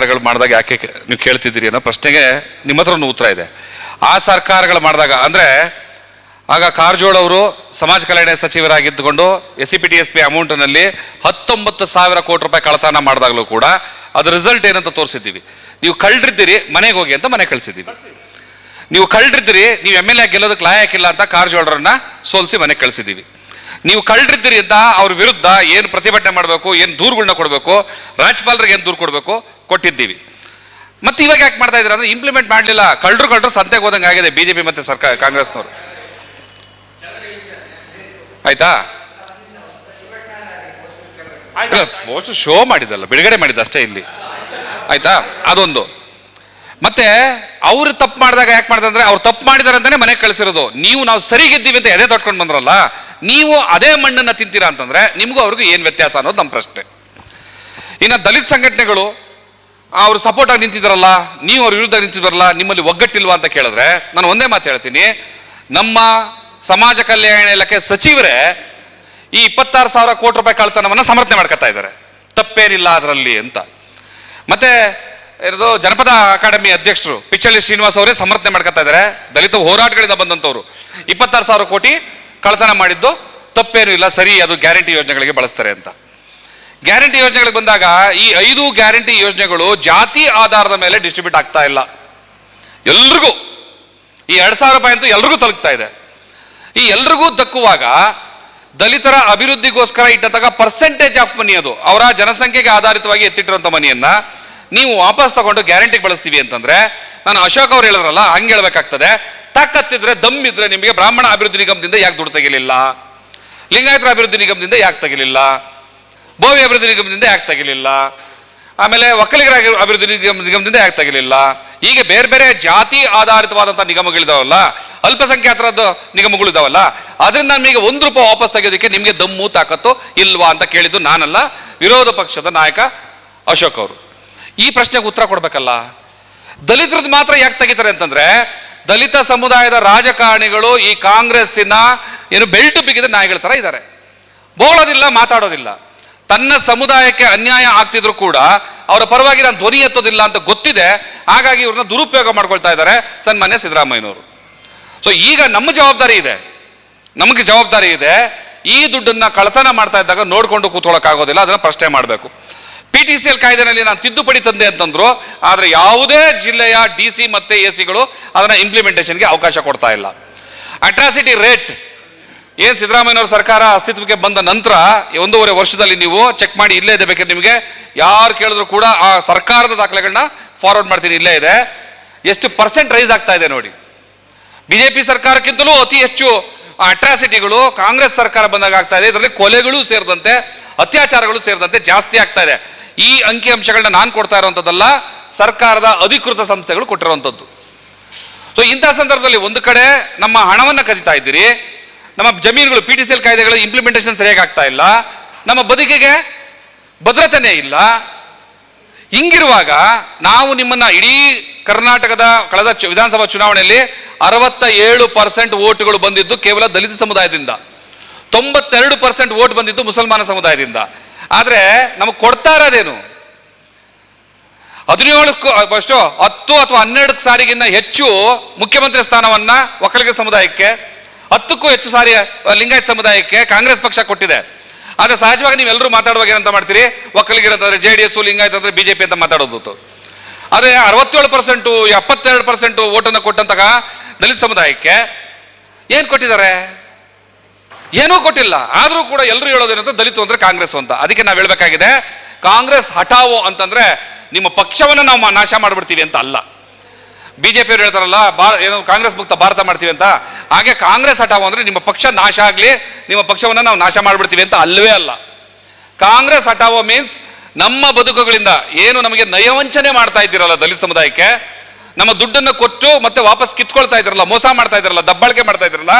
ಸರ್ಕಾರಗಳು ಮಾಡಿದಾಗ ಯಾಕೆ ನೀವು ಕೇಳ್ತಿದ್ದೀರಿ ಅನ್ನೋ ಪ್ರಶ್ನೆಗೆ ನಿಮ್ಮ ಹತ್ರ ಒಂದು ಉತ್ತರ ಇದೆ. ಆ ಸರ್ಕಾರಗಳು ಮಾಡಿದಾಗ ಅಂದರೆ, ಆಗ ಕಾರಜೋಳ ಅವರು ಸಮಾಜ ಕಲ್ಯಾಣ ಸಚಿವರಾಗಿದ್ದುಕೊಂಡು S C P T S P ಅಮೌಂಟ್ನಲ್ಲಿ ಹತ್ತೊಂಬತ್ತು ಸಾವಿರ ಕೋಟಿ ರೂಪಾಯಿ ಕಳತನ ಮಾಡಿದಾಗಲೂ ಕೂಡ ಅದರ ರಿಸಲ್ಟ್ ಏನಂತ ತೋರಿಸಿದ್ದೀವಿ. ನೀವು ಕಳ್ರಿದ್ದೀರಿ ಮನೆಗೆ ಹೋಗಿ ಅಂತ ಮನೆ ಕಳಿಸಿದ್ದೀವಿ. ನೀವು ಕಳ್ರಿದ್ದೀರಿ ನೀವು ಎಂ ಎಲ್ ಎ ಗೆಲ್ಲೋದಕ್ಕೆ ಲಾಯಕ್ಕಿಲ್ಲ ಅಂತ ಕಾರಜೋಳರನ್ನ ಸೋಲಿಸಿ ಮನೆಗೆ ಕಳಿಸಿದ್ದೀವಿ. ನೀವು ಕಳ್ಳಿದ್ದೀರಿ ಅಂತ ಅವ್ರ ವಿರುದ್ಧ ಏನು ಪ್ರತಿಭಟನೆ ಮಾಡಬೇಕು, ಏನು ದೂರುಗಳನ್ನ ಕೊಡಬೇಕು, ರಾಜ್ಯಪಾಲರಿಗೆ ಏನು ದೂರು ಕೊಡಬೇಕು ಕೊಟ್ಟಿದ್ದೀವಿ. ಮತ್ತೆ ಇವಾಗ ಯಾಕೆ ಮಾಡ್ತಾ ಇದ್ದೀರಾ ಅಂದ್ರೆ ಇಂಪ್ಲಿಮೆಂಟ್ ಮಾಡಲಿಲ್ಲ. ಕಳ್ಳರು ಕಳ್ಳರು ಸಂತೆಗೆ ಹೋದಂಗೆ ಆಗಿದೆ ಬಿಜೆಪಿ ಮತ್ತೆ ಸರ್ಕಾರ, ಕಾಂಗ್ರೆಸ್ನವರು. ಆಯ್ತಾ? ಮೋಸ್ಟ್ ಶೋ ಮಾಡಿದಲ್ಲ ಬಿಡುಗಡೆ ಮಾಡಿದ ಅಷ್ಟೇ ಇಲ್ಲಿ. ಆಯ್ತಾ? ಅದೊಂದು. ಮತ್ತೆ ಅವ್ರು ತಪ್ಪು ಮಾಡಿದಾಗ ಯಾಕೆ ಮಾಡ್ದಂದ್ರೆ ಅವ್ರು ತಪ್ಪು ಮಾಡಿದಾರೆ ಅಂತಾನೆ ಮನೆಗೆ ಕಳಿಸಿರೋದು. ನೀವು ನಾವು ಸರಿಗಿದ್ದೀವಿ ಅಂತ ಎದೆ ತೊಟ್ಕೊಂಡು ಬಂದ್ರಲ್ಲ, ನೀವು ಅದೇ ಮಣ್ಣನ್ನ ತಿಂತೀರಾ ಅಂತಂದ್ರೆ ನಿಮಗೂ ಅವ್ರಿಗೂ ಏನು ವ್ಯತ್ಯಾಸ ಅನ್ನೋದು ನಮ್ಮ ಪ್ರಶ್ನೆ. ಇನ್ನು ದಲಿತ ಸಂಘಟನೆಗಳು ಅವರು ಸಪೋರ್ಟ್ ಆಗಿ ನಿಂತಿದ್ದಾರಲ್ಲ ನೀವು ಅವ್ರ ವಿರುದ್ಧ ನಿಂತಿದ್ದಾರಲ್ಲ ನಿಮ್ಮಲ್ಲಿ ಒಗ್ಗಟ್ಟಿಲ್ವಾ ಅಂತ ಕೇಳಿದ್ರೆ ನಾನು ಒಂದೇ ಮಾತು ಹೇಳ್ತೀನಿ. ನಮ್ಮ ಸಮಾಜ ಕಲ್ಯಾಣ ಇಲಾಖೆ ಸಚಿವರೇ ಈ ಇಪ್ಪತ್ತಾರು ಸಾವಿರ ಕೋಟಿ ರೂಪಾಯಿ ಕಳ್ತನವನ್ನು ಸಮರ್ಥನೆ ಮಾಡ್ಕೊತಾ ಇದ್ದಾರೆ. ತಪ್ಪೇನಿಲ್ಲ ಅದರಲ್ಲಿ ಅಂತ. ಮತ್ತೆ ಇರೋದು ಜನಪದ ಅಕಾಡೆಮಿ ಅಧ್ಯಕ್ಷರು ಪಿಚ್ಚಳ್ಳಿ ಶ್ರೀನಿವಾಸ್ ಅವರೇ ಸಮರ್ಥನೆ ಮಾಡ್ಕೊತಾ ಇದ್ದಾರೆ. ದಲಿತ ಹೋರಾಟಗಳಿಂದ ಬಂದಂಥವ್ರು. ಇಪ್ಪತ್ತಾರು ಸಾವಿರ ಕೋಟಿ ಕಳ್ತನ ಮಾಡಿದ್ದು, ತಪ್ಪೇನು ಇಲ್ಲ, ಸರಿ, ಅದು ಗ್ಯಾರಂಟಿ ಯೋಜನೆಗಳಿಗೆ ಬಳಸ್ತಾರೆ ಅಂತ. ಗ್ಯಾರಂಟಿ ಯೋಜನೆಗಳಿಗೆ ಬಂದಾಗ ಈ ಐದು ಗ್ಯಾರಂಟಿ ಯೋಜನೆಗಳು ಜಾತಿ ಆಧಾರದ ಮೇಲೆ ಡಿಸ್ಟ್ರಿಬ್ಯೂಟ್ ಆಗ್ತಾ ಇಲ್ಲ. ಎಲ್ರಿಗೂ. ಈ ಎರಡು ಸಾವಿರ ರೂಪಾಯಿ ಅಂತೂ ಎಲ್ರಿಗೂ ತಲುಪ್ತಾ ಇದೆ. ಈ ಎಲ್ರಿಗೂ ದಕ್ಕುವಾಗ ದಲಿತರ ಅಭಿವೃದ್ಧಿಗೋಸ್ಕರ ಇಟ್ಟತಕ್ಕ ಪರ್ಸೆಂಟೇಜ್ ಆಫ್ ಮನಿ ಅದು. ಅವರ ಜನಸಂಖ್ಯೆಗೆ ಆಧಾರಿತವಾಗಿ ಎತ್ತಿಟ್ಟಿರುವಂಥ ಮನಿಯನ್ನ ನೀವು ವಾಪಸ್ ತಗೊಂಡು ಗ್ಯಾರಂಟಿಗೆ ಬಳಸ್ತೀವಿ ಅಂತಂದ್ರೆ, ನಾನು ಅಶೋಕ್ ಅವ್ರು ಹೇಳಿದ್ರಲ್ಲ, ಹಂಗೆ ಹೇಳ್ಬೇಕಾಗ್ತದೆ. ತಾಕತ್ತಿದ್ರೆ ದಮ್ ಇದ್ರೆ ನಿಮಗೆ ಬ್ರಾಹ್ಮಣ ಅಭಿವೃದ್ಧಿ ನಿಗಮದಿಂದ ಯಾಕೆ ದುಡ್ಡು ತೆಗಿಲಿಲ್ಲ? ಲಿಂಗಾಯತರ ಅಭಿವೃದ್ಧಿ ನಿಗಮದಿಂದ ಯಾಕೆ ತೆಗಿಲಿಲ್ಲ? ಭೋವಿ ಅಭಿವೃದ್ಧಿ ನಿಗಮದಿಂದ ಯಾಕೆ ತಗಲಿಲ್ಲ? ಆಮೇಲೆ ಒಕ್ಕಲಿಗರ ಅಭಿವೃದ್ಧಿ ನಿಗಮ ನಿಗಮದಿಂದ ಯಾಕೆ ತೆಗಿಲಿಲ್ಲ? ಹೀಗೆ ಬೇರೆ ಬೇರೆ ಜಾತಿ ಆಧಾರಿತವಾದಂಥ ನಿಗಮಗಳಿದಾವಲ್ಲ ಅಲ್ಪಸಂಖ್ಯಾತರದ್ದು ನಿಗಮಗಳು ಇದಾವಲ್ಲ, ಅದರಿಂದ ನಮಗೆ ಒಂದು ರೂಪಾಯಿ ವಾಪಸ್ ತೆಗೆಯೋದಕ್ಕೆ ನಿಮಗೆ ದಮ್ಮು, ತಾಕತ್ತು ಇಲ್ವಾ ಅಂತ ಕೇಳಿದ್ದು ನಾನಲ್ಲ, ವಿರೋಧ ಪಕ್ಷದ ನಾಯಕ ಅಶೋಕ್ ಅವರು. ಈ ಪ್ರಶ್ನೆಗೆ ಉತ್ತರ ಕೊಡಬೇಕಲ್ಲ. ದಲಿತರದ್ದು ಮಾತ್ರ ಯಾಕೆ ತೆಗಿತಾರೆ ಅಂತಂದ್ರೆ, ದಲಿತ ಸಮುದಾಯದ ರಾಜಕಾರಣಿಗಳು ಈ ಕಾಂಗ್ರೆಸ್ಸಿನ ಏನು ಬೆಲ್ಟು ಬಿಗಿದ ನಾಯಿಗಳ ಥರ ಇದ್ದಾರೆ. ಬೋಳೋದಿಲ್ಲ, ಮಾತಾಡೋದಿಲ್ಲ. ತನ್ನ ಸಮುದಾಯಕ್ಕೆ ಅನ್ಯಾಯ ಆಗ್ತಿದ್ರು ಕೂಡ ಅವರ ಪರವಾಗಿ ನಾನು ಧ್ವನಿ ಎತ್ತೋದಿಲ್ಲ ಅಂತ ಗೊತ್ತಿದೆ. ಹಾಗಾಗಿ ಇವ್ರನ್ನ ದುರುಪಯೋಗ ಮಾಡ್ಕೊಳ್ತಾ ಇದ್ದಾರೆ ಸನ್ಮಾನ್ಯ ಸಿದ್ದರಾಮಯ್ಯನವರು. ಸೊ ಈಗ ನಮ್ಮ ಜವಾಬ್ದಾರಿ ಇದೆ. ನಮಗೆ ಜವಾಬ್ದಾರಿ ಇದೆ. ಈ ದುಡ್ಡನ್ನ ಕಳತನ ಮಾಡ್ತಾ ಇದ್ದಾಗ ನೋಡ್ಕೊಂಡು ಕೂತ್ಕೊಳ್ಳೋಕ್ಕಾಗೋದಿಲ್ಲ ಅದನ್ನ ಪ್ರಶ್ನೆ ಮಾಡಬೇಕು. ಪಿ ಟಿ ಸಿ ಎಲ್ ಕಾಯ್ದೆನಲ್ಲಿ ನಾನು ತಿದ್ದುಪಡಿ ತಂದೆ ಅಂತಂದ್ರು, ಆದರೆ ಯಾವುದೇ ಜಿಲ್ಲೆಯ ಡಿ ಸಿ ಮತ್ತೆ ಎ ಸಿಗಳು ಅದನ್ನು ಇಂಪ್ಲಿಮೆಂಟೇಷನ್ಗೆ ಅವಕಾಶ ಕೊಡ್ತಾ ಇಲ್ಲ. ಅಟ್ರಾಸಿಟಿ ರೇಟ್ ಏನ್ ಸಿದ್ದರಾಮಯ್ಯವರ ಸರ್ಕಾರ ಅಸ್ತಿತ್ವಕ್ಕೆ ಬಂದ ನಂತರ ಒಂದೂವರೆ ವರ್ಷದಲ್ಲಿ ನೀವು ಚೆಕ್ ಮಾಡಿ ಇಲ್ಲೇ ಇದೆ ಬೇಕಾದ್ರೆ ನಿಮಗೆ. ಯಾರು ಕೇಳಿದ್ರು ಕೂಡ ಆ ಸರ್ಕಾರದ ದಾಖಲೆಗಳನ್ನ ಫಾರ್ವರ್ಡ್ ಮಾಡ್ತೀನಿ, ಇಲ್ಲೇ ಇದೆ. ಎಷ್ಟು ಪರ್ಸೆಂಟ್ ರೈಸ್ ಆಗ್ತಾ ಇದೆ ನೋಡಿ. ಬಿಜೆಪಿ ಸರ್ಕಾರಕ್ಕಿಂತಲೂ ಅತಿ ಹೆಚ್ಚು ಅಟ್ರಾಸಿಟಿಗಳು ಕಾಂಗ್ರೆಸ್ ಸರ್ಕಾರ ಬಂದಾಗ ಆಗ್ತಾ ಇದೆ. ಇದರಲ್ಲಿ ಕೊಲೆಗಳು ಸೇರಿದಂತೆ, ಅತ್ಯಾಚಾರಗಳು ಸೇರಿದಂತೆ ಜಾಸ್ತಿ ಆಗ್ತಾ ಇದೆ. ಈ ಅಂಕಿಅಂಶಗಳನ್ನ ನಾನು ಕೊಡ್ತಾ ಇರುವಂಥದ್ದಲ್ಲ, ಸರ್ಕಾರದ ಅಧಿಕೃತ ಸಂಸ್ಥೆಗಳು ಕೊಟ್ಟಿರುವಂಥದ್ದು. ಸೊ ಇಂತಹ ಸಂದರ್ಭದಲ್ಲಿ ಒಂದು ಕಡೆ ನಮ್ಮ ಹಣವನ್ನು ಕದೀತಾ ಇದ್ದೀರಿ. ನಮ್ಮ ಜಮೀನುಗಳು ಪಿ ಟಿ ಸಿ ಎಲ್ ಕಾಯ್ದೆಗಳ ಇಂಪ್ಲಿಮೆಂಟೇಷನ್ ಸರಿಯಾಗಿ ಆಗ್ತಾ ಇಲ್ಲ. ನಮ್ಮ ಬದುಕಿಗೆ ಭದ್ರತೆನೇ ಇಲ್ಲ. ಹಿಂಗಿರುವಾಗ ನಾವು ನಿಮ್ಮನ್ನ ಇಡೀ ಕರ್ನಾಟಕದ ಕಳೆದ ವಿಧಾನಸಭಾ ಚುನಾವಣೆಯಲ್ಲಿ ಅರವತ್ತ ಏಳು ಪರ್ಸೆಂಟ್ ಓಟ್ಗಳು ಬಂದಿದ್ದು ಕೇವಲ ದಲಿತ ಸಮುದಾಯದಿಂದ. ತೊಂಬತ್ತೆರಡು ಪರ್ಸೆಂಟ್ ಓಟ್ ಬಂದಿದ್ದು ಮುಸಲ್ಮಾನ ಸಮುದಾಯದಿಂದ. ಆದರೆ ನಮಗೆ ಕೊಡ್ತಾ ಇರೋದೇನು? ಹದಿನೇಳಕ್ಕೂ ಅಷ್ಟು ಹತ್ತು ಅಥವಾ ಹನ್ನೆರಡು ಸಾರಿಗಿಂತ ಹೆಚ್ಚು ಮುಖ್ಯಮಂತ್ರಿ ಸ್ಥಾನವನ್ನ ಒಕ್ಕಲಿಗ ಸಮುದಾಯಕ್ಕೆ ಹತ್ತಕ್ಕೂ ಹೆಚ್ಚು ಸಾರಿ ಲಿಂಗಾಯತ್ ಸಮುದಾಯಕ್ಕೆ ಕಾಂಗ್ರೆಸ್ ಪಕ್ಷ ಕೊಟ್ಟಿದೆ. ಆದರೆ ಸಹಜವಾಗಿ ನೀವೆಲ್ಲರೂ ಮಾತಾಡುವಾಗ ಏನಂತ ಮಾಡ್ತೀರಿ? ಒಕ್ಕಲಿಗಿರಂತಂದ್ರೆ ಜೆ ಡಿ ಎಸ್, ಲಿಂಗಾಯತ್ ಅಂದ್ರೆ ಬಿಜೆಪಿ ಅಂತ ಮಾತಾಡೋದು ಆದರೆ ಅರವತ್ತೇಳು ಪರ್ಸೆಂಟು ಎಪ್ಪತ್ತೆರಡು ಪರ್ಸೆಂಟು ಓಟನ್ನು ಕೊಟ್ಟಂತಹ ದಲಿತ ಸಮುದಾಯಕ್ಕೆ ಏನು ಕೊಟ್ಟಿದ್ದಾರೆ? ಏನೂ ಕೊಟ್ಟಿಲ್ಲ. ಆದರೂ ಕೂಡ ಎಲ್ಲರೂ ಹೇಳೋದೇನಂತ ದಲಿತು ಅಂದ್ರೆ ಕಾಂಗ್ರೆಸ್ ಅಂತ. ಅದಕ್ಕೆ ನಾವು ಹೇಳಬೇಕಾಗಿದೆ, ಕಾಂಗ್ರೆಸ್ ಹಠಾವೋ ಅಂತಂದ್ರೆ ನಿಮ್ಮ ಪಕ್ಷವನ್ನು ನಾವು ನಾಶ ಮಾಡಿಬಿಡ್ತೀವಿ ಅಂತ ಅಲ್ಲ. ಬಿಜೆಪಿ ಪಿಯವ್ರು ಹೇಳ್ತಾರಲ್ಲ, ಭಾರ, ಏನು ಕಾಂಗ್ರೆಸ್ ಮುಕ್ತ ಭಾರತ ಮಾಡ್ತೀವಿ ಅಂತ. ಹಾಗೆ ಕಾಂಗ್ರೆಸ್ ಹಠಾವು ಅಂದ್ರೆ ನಿಮ್ಮ ಪಕ್ಷ ನಾಶ ಆಗಲಿ, ನಿಮ್ಮ ಪಕ್ಷವನ್ನು ನಾವು ನಾಶ ಮಾಡಿಬಿಡ್ತೀವಿ ಅಂತ ಅಲ್ಲವೇ ಅಲ್ಲ. ಕಾಂಗ್ರೆಸ್ ಹಠಾವೋ ಮೀನ್ಸ್ ನಮ್ಮ ಬದುಕುಗಳಿಂದ ಏನು ನಮಗೆ ನಯವಂಚನೆ ಮಾಡ್ತಾ ಇದ್ದೀರಲ್ಲ ದಲಿತ ಸಮುದಾಯಕ್ಕೆ, ನಮ್ಮ ದುಡ್ಡನ್ನು ಕೊಟ್ಟು ಮತ್ತೆ ವಾಪಸ್ ಕಿತ್ಕೊಳ್ತಾ ಇದ್ರಲ್ಲ, ಮೋಸ ಮಾಡ್ತಾ ಇದ್ರಲ್ಲ, ದಬ್ಬಾಳಿಕೆ ಮಾಡ್ತಾ ಇದ್ರಲ್ಲ,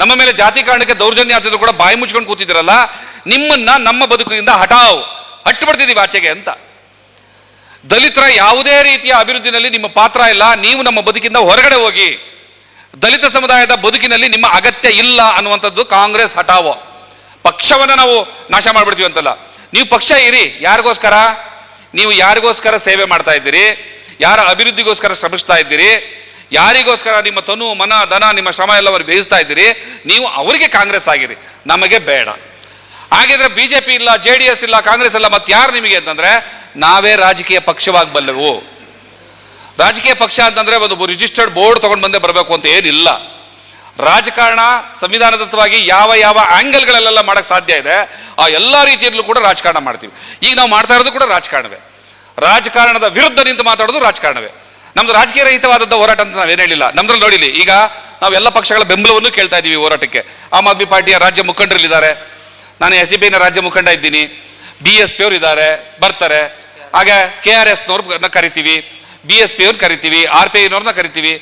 ನಮ್ಮ ಮೇಲೆ ಜಾತಿ ಕಾರಣಕ್ಕೆ ದೌರ್ಜನ್ಯ ಆಗ್ತಿದ್ರು ಕೂಡ ಬಾಯಿ ಮುಚ್ಕೊಂಡು ಕೂತಿದ್ರಲ್ಲ ನಿಮ್ಮನ್ನ ನಮ್ಮ ಬದುಕಿನಿಂದ ಹಠಾವು ಹಟ್ಟು ಬಿಡ್ತಿದ್ದೀವಿ ಆಚೆಗೆ ಅಂತ. ದಲಿತರ ಯಾವುದೇ ರೀತಿಯ ಅಭಿವೃದ್ಧಿನಲ್ಲಿ ನಿಮ್ಮ ಪಾತ್ರ ಇಲ್ಲ, ನೀವು ನಮ್ಮ ಬದುಕಿಂದ ಹೊರಗಡೆ ಹೋಗಿ. ದಲಿತ ಸಮುದಾಯದ ಬದುಕಿನಲ್ಲಿ ನಿಮ್ಮ ಅಗತ್ಯ ಇಲ್ಲ ಅನ್ನುವಂಥದ್ದು ಕಾಂಗ್ರೆಸ್ ಹಠಾವೋ. ಪಕ್ಷವನ್ನು ನಾವು ನಾಶ ಮಾಡಿಬಿಡ್ತೀವಿ ಅಂತಲ್ಲ. ನೀವು ಪಕ್ಷ ಇರಿ, ಯಾರಿಗೋಸ್ಕರ? ನೀವು ಯಾರಿಗೋಸ್ಕರ ಸೇವೆ ಮಾಡ್ತಾ ಇದ್ದೀರಿ? ಯಾರ ಅಭಿವೃದ್ಧಿಗೋಸ್ಕರ ಶ್ರಮಿಸ್ತಾ ಇದ್ದೀರಿ? ಯಾರಿಗೋಸ್ಕರ ನಿಮ್ಮ ತನು, ಮನ, ಧನ, ನಿಮ್ಮ ಶ್ರಮ ಎಲ್ಲವರು ಬೇಯಿಸ್ತಾ ಇದ್ದೀರಿ? ನೀವು ಅವರಿಗೆ ಕಾಂಗ್ರೆಸ್ ಆಗಿರಿ. ನಮಗೆ ಬೇಡ. ಹಾಗಿದ್ರೆ ಬಿಜೆಪಿ ಇಲ್ಲ, ಜೆ ಡಿ ಎಸ್ ಇಲ್ಲ, ಕಾಂಗ್ರೆಸ್ ಇಲ್ಲ ಮತ್ತೆ ಯಾರು ನಿಮಗೆ ಅಂತಂದ್ರೆ ನಾವೇ ರಾಜಕೀಯ ಪಕ್ಷವಾಗಬಲ್ಲೆವು ರಾಜಕೀಯ ಪಕ್ಷ ಅಂತಂದ್ರೆ ಒಂದು ರಿಜಿಸ್ಟರ್ಡ್ ಬೋರ್ಡ್ ತಗೊಂಡು ಬಂದೇ ಬರಬೇಕು ಅಂತ ಏನಿಲ್ಲ. ರಾಜಕಾರಣ, ಸಂವಿಧಾನದತ್ತವಾಗಿ ಯಾವ ಯಾವ ಆ್ಯಂಗಲ್ಗಳಲ್ಲೆಲ್ಲ ಮಾಡೋಕ್ಕೆ ಸಾಧ್ಯ ಇದೆ, ಆ ಎಲ್ಲ ರೀತಿಯಲ್ಲೂ ಕೂಡ ರಾಜಕಾರಣ ಮಾಡ್ತೀವಿ. ಈಗ ನಾವು ಮಾಡ್ತಾ ಇರೋದು ಕೂಡ ರಾಜಕಾರಣವೇ. ರಾಜಕಾರಣದ ವಿರುದ್ಧ ನಿಂತು ಮಾತಾಡೋದು ರಾಜಕಾರಣವೇ. ನಮ್ಮದು ರಾಜಕೀಯ ರಹಿತವಾದದ್ದು ಹೋರಾಟ ಅಂತ ನಾವೇನು ಹೇಳಿಲ್ಲ. ನಮ್ದ್ರಲ್ಲಿ ನೋಡಿಲಿ, ಈಗ ನಾವು ಎಲ್ಲ ಪಕ್ಷಗಳ ಬೆಂಬಲವನ್ನು ಕೇಳ್ತಾ ಇದ್ದೀವಿ ಹೋರಾಟಕ್ಕೆ. ಆಮ್ ಆದ್ಮಿ ಪಾರ್ಟಿಯ ರಾಜ್ಯ ಮುಖಂಡರಲ್ಲಿದ್ದಾರೆ. ನಾನು ಎಸ್ ಡಿ ಪಿನ ರಾಜ್ಯ ಮುಖಂಡ ಇದ್ದೀನಿ. ಬಿ ಎಸ್ ಪಿ ಅವರು ಇದ್ದಾರೆ, ಬರ್ತಾರೆ. ಹಾಗೆ ಕೆ ಆರ್ ಎಸ್ನವ್ರನ್ನ ಕರಿತೀವಿ, ಬಿ ಎಸ್ ಪಿ ಅವ್ರನ್ನ ಕರಿತೀವಿ, ಆರ್ ಪಿ ಐನವ್ರನ್ನ ಕರಿತೀವಿ.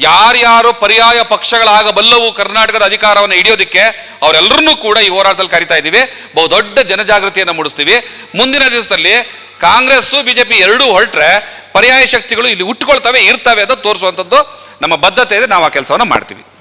ಯಾರ್ಯಾರು ಪರ್ಯಾಯ ಪಕ್ಷಗಳಾಗಬಲ್ಲವು ಕರ್ನಾಟಕದ ಅಧಿಕಾರವನ್ನು ಹಿಡಿಯೋದಕ್ಕೆ ಅವರೆಲ್ಲರನ್ನೂ ಕೂಡ ಈ ಹೋರಾಟದಲ್ಲಿ ಕರಿತಾ ಇದ್ದೀವಿ. ಬಹುದೊಡ್ಡ ಜನಜಾಗೃತಿಯನ್ನು ಮೂಡಿಸ್ತೀವಿ. ಮುಂದಿನ ದಿವಸದಲ್ಲಿ ಕಾಂಗ್ರೆಸ್ಸು ಬಿಜೆಪಿ ಎರಡೂ ಹೊರಟ್ರೆ ಪರ್ಯಾಯ ಶಕ್ತಿಗಳು ಇಲ್ಲಿ ಹುಟ್ಟುಕೊಳ್ತವೆ ಇರ್ತವೆ ಅಂತ ತೋರಿಸುವಂಥದ್ದು ನಮ್ಮ ಬದ್ಧತೆ ಇದೆ. ನಾವು ಆ ಕೆಲಸವನ್ನು ಮಾಡ್ತೀವಿ.